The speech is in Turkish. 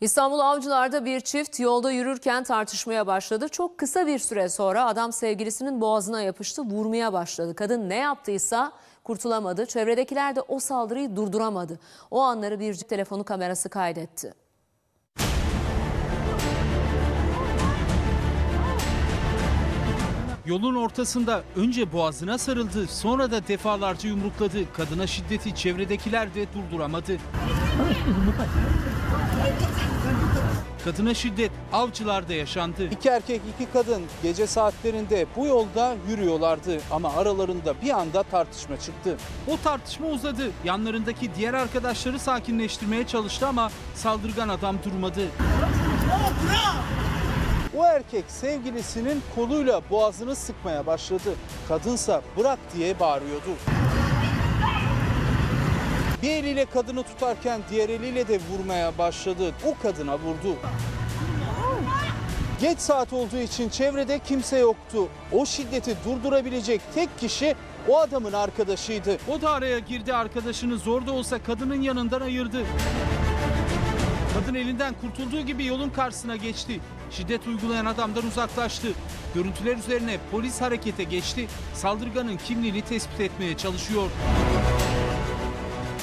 İstanbul Avcılar'da bir çift yolda yürürken tartışmaya başladı. Çok kısa bir süre sonra adam sevgilisinin boğazına yapıştı, vurmaya başladı. Kadın ne yaptıysa kurtulamadı. Çevredekiler de o saldırıyı durduramadı. O anları bir cep telefonu kamerası kaydetti. Yolun ortasında önce boğazına sarıldı, sonra da defalarca yumrukladı. Kadına şiddeti çevredekiler de durduramadı. Kadına şiddet avcılarda yaşandı. İki erkek iki kadın gece saatlerinde bu yolda yürüyorlardı ama aralarında bir anda tartışma çıktı. O tartışma uzadı. Yanlarındaki diğer arkadaşları sakinleştirmeye çalıştı ama saldırgan adam durmadı. O erkek sevgilisinin koluyla boğazını sıkmaya başladı. Kadınsa bırak diye bağırıyordu. Bir eliyle kadını tutarken diğer eliyle de vurmaya başladı. O kadına vurdu. Geç saat olduğu için çevrede kimse yoktu. O şiddeti durdurabilecek tek kişi o adamın arkadaşıydı. O da araya girdi arkadaşını zor da olsa kadının yanından ayırdı. Kadın elinden kurtulduğu gibi yolun karşısına geçti. Şiddet uygulayan adamdan uzaklaştı. Görüntüler üzerine polis harekete geçti. Saldırganın kimliğini tespit etmeye çalışıyor.